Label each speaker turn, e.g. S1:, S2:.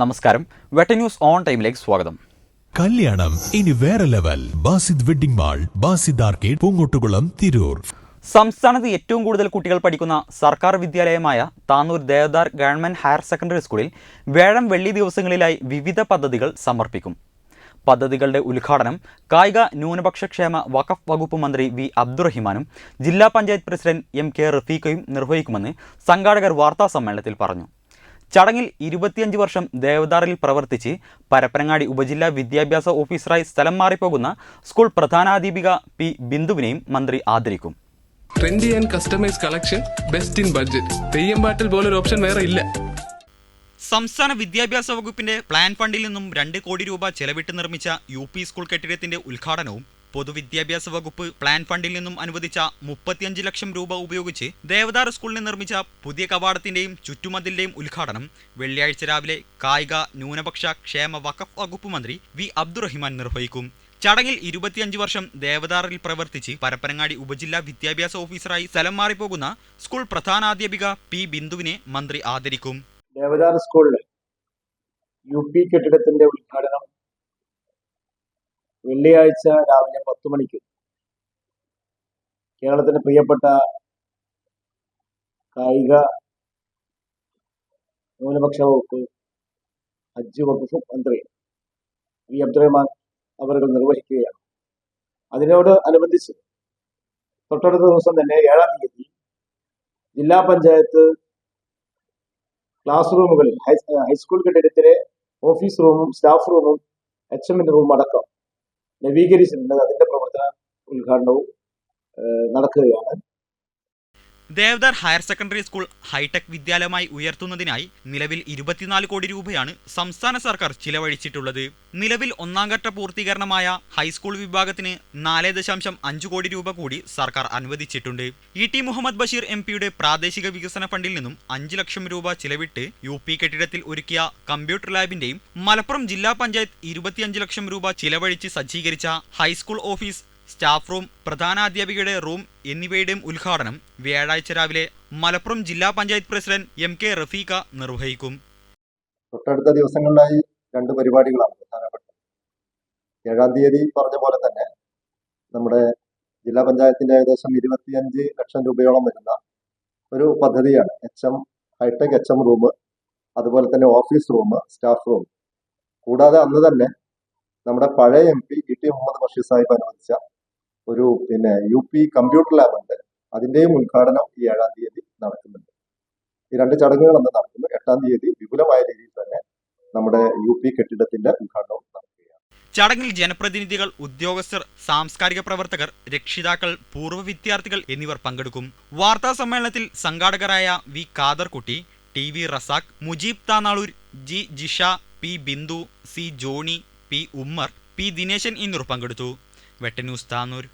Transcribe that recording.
S1: നമസ്കാരം. വെട്ട news on ടൈമിലേക്ക് സ്വാഗതം.
S2: കല്യാണം ഇനി വേറെ level. Basid wedding mall Basid arcade Poongottukulam Tirur.
S1: സംസ്ഥാനത്ത് ഏറ്റവും കൂടുതൽ കുട്ടികൾ പഠിക്കുന്ന സർക്കാർ വിദ്യാലയമായ Tanur Devadar government higher secondary സ്കൂളിൽ വേഴം വെള്ളി ദിവസങ്ങളിലായി വിവിധ പദ്ധതികൾ സമർപ്പിക്കും. പദ്ധതികളുടെ ഉദ്ഘാടനം കായിക ന്യൂനപക്ഷ ക്ഷേമ വഖഫ് വകുപ്പ് മന്ത്രി വി അബ്ദുറഹിമാനും ജില്ലാ പഞ്ചായത്ത് പ്രസിഡന്റ് എം കെ റഫീഖയും നിർവഹിക്കുമെന്ന് സംഘാടകർ വാർത്താ സമ്മേളനത്തിൽ പറഞ്ഞു. ചടങ്ങിൽ ഇരുപത്തിയഞ്ച് വർഷം ദേവദാറിൽ പ്രവർത്തിച്ച് പരപ്പനങ്ങാടി ഉപജില്ലാ വിദ്യാഭ്യാസ ഓഫീസറായി സ്ഥലം മാറിപ്പോകുന്ന സ്കൂൾ പ്രധാനാധ്യാപിക പി ബിന്ദുവിനെയും മന്ത്രി ആദരിക്കും.
S3: Trendy and customise collection best in budget Theyyam പാട്ടിൽ പോലൊരു ഓപ്ഷൻ വേറെ ഇല്ല.
S1: സംസ്ഥാന വിദ്യാഭ്യാസ വകുപ്പിന്റെ പ്ലാൻ ഫണ്ടിൽ നിന്നും രണ്ട് കോടി രൂപ ചെലവിട്ട് നിർമ്മിച്ച യു പി സ്കൂൾ കെട്ടിടത്തിന്റെ ഉദ്ഘാടനവും പൊതുവിദ്യാഭ്യാസ വകുപ്പ് പ്ലാൻ ഫണ്ടിൽ നിന്നും അനുവദിച്ച മുപ്പത്തിയഞ്ച് ലക്ഷം രൂപ ഉപയോഗിച്ച് ദേവദാർ സ്കൂളിന് നിർമ്മിച്ച പുതിയ കവാടത്തിന്റെയും ചുറ്റുമതിലിന്റെയും ഉദ്ഘാടനം വെള്ളിയാഴ്ച രാവിലെ കായിക ന്യൂനപക്ഷ ക്ഷേമ വഖഫ് വകുപ്പ് മന്ത്രി വി അബ്ദുറഹിമാൻ നിർവഹിക്കും. ചടങ്ങിൽ ഇരുപത്തിയഞ്ച് വർഷം ദേവദാറിൽ പ്രവർത്തിച്ച് പരപ്പനങ്ങാടി ഉപജില്ലാ വിദ്യാഭ്യാസ ഓഫീസറായി സ്ഥലം മാറിപ്പോകുന്ന സ്കൂൾ പ്രധാനാധ്യാപിക പി ബിന്ദുവിനെ മന്ത്രി ആദരിക്കും.
S4: ദേവദാർ സ്കൂളിലെ യു പി കെട്ടിടത്തിന്റെ ഉദ്ഘാടനം വെള്ളിയാഴ്ച രാവിലെ പത്ത് മണിക്ക് കേരളത്തിന്റെ പ്രിയപ്പെട്ട കായിക ന്യൂനപക്ഷ വകുപ്പ് ഹജ്ജ് വകുപ്പ് മന്ത്രി വി അബ്ദുറഹ്മാൻ അവർ നിർവഹിക്കുകയാണ്. അതിനോട് അനുബന്ധിച്ച് തൊട്ടടുത്ത ദിവസം തന്നെ ഏഴാം തീയതി ജില്ലാ പഞ്ചായത്ത് ക്ലാസ് റൂമുകളിൽ ഹൈസ്കൂൾ കെട്ടിടത്തിലെ ഓഫീസ് റൂമും സ്റ്റാഫ് റൂമും എച്ച് എമ്മിന്റെ റൂം അടക്കം നവീകരിച്ചിട്ടുണ്ട്. അതിന്റെ പ്രവർത്തന ഉദ്ഘാടനവും നടക്കുകയാണ്.
S1: Devadar higher secondary school high tech വിദ്യാലയമായി ഉയർത്തുന്നതിനായി നിലവിൽ ഇരുപത്തിനാല് കോടി രൂപയാണ് സംസ്ഥാന സർക്കാർ ചിലവഴിച്ചിട്ടുള്ളത്. നിലവിൽ ഒന്നാം ഘട്ട പൂർത്തീകരണമായ ഹൈസ്കൂൾ വിഭാഗത്തിന് നാല് ദശാംശം അഞ്ച് കോടി രൂപ കൂടി സർക്കാർ അനുവദിച്ചിട്ടുണ്ട്. E T Muhammad Basheer M പിയുടെ പ്രാദേശിക വികസന ഫണ്ടിൽ നിന്നും അഞ്ച് ലക്ഷം രൂപ ചിലവിട്ട് യു പി കെട്ടിടത്തിൽ ഒരുക്കിയ കമ്പ്യൂട്ടർ ലാബിന്റെയും മലപ്പുറം ജില്ലാ പഞ്ചായത്ത് ഇരുപത്തിയഞ്ച് ലക്ഷം രൂപ ചിലവഴിച്ച് സജ്ജീകരിച്ച high school office staff room പ്രധാനാധ്യാപികയുടെ room എന്നിവയുടെയും ഉദ്ഘാടനം വ്യാഴാഴ്ച രാവിലെ മലപ്പുറം ജില്ലാ panchayat president M K Rafeeqa നിർവഹിക്കും.
S4: തൊട്ടടുത്ത ദിവസങ്ങളിലായി രണ്ട് പരിപാടികളാണ് പ്രധാനപ്പെട്ടത്. ഏഴാം തീയതി പറഞ്ഞ പോലെ തന്നെ നമ്മുടെ ജില്ലാ പഞ്ചായത്തിന്റെ ഏകദേശം ഇരുപത്തിയഞ്ച് ലക്ഷം രൂപയോളം വരുന്ന ഒരു പദ്ധതിയാണ് H M high tech H M room അതുപോലെ തന്നെ ഓഫീസ് റൂം സ്റ്റാഫ് റൂം. കൂടാതെ അന്ന് തന്നെ നമ്മുടെ പഴയ M P E T Muhammad Basheer Sahib അനുവദിച്ച ഒരു പിന്നെ യു പി കമ്പ്യൂട്ടർ ലാബ് ഉണ്ട്. അതിന്റെയും ഉദ്ഘാടനം ഈ ഏഴാം തീയതി നടക്കുന്നുണ്ട്. ഈ രണ്ട് ചടങ്ങുകൾ അന്ന് നടക്കുന്നു. എട്ടാം തീയതി വിപുലമായ രീതിയിൽ തന്നെ നമ്മുടെ യു പി കെട്ടിടത്തിന്റെ ഉദ്ഘാടനവും നടക്കുകയാണ്.
S1: ചടങ്ങിൽ ജനപ്രതിനിധികൾ ഉദ്യോഗസ്ഥർ സാംസ്കാരിക പ്രവർത്തകർ രക്ഷിതാക്കൾ പൂർവ വിദ്യാർത്ഥികൾ എന്നിവർ പങ്കെടുക്കും. വാർത്താ സമ്മേളനത്തിൽ സംഘാടകരായ V Kadarkutty T V Razak Mujeeb Tanalur G Jisha P Bindu C Johny P Ummer P Dineshan എന്നിവർ പങ്കെടുത്തു. വെട്ട ന്യൂസ് താനൂർ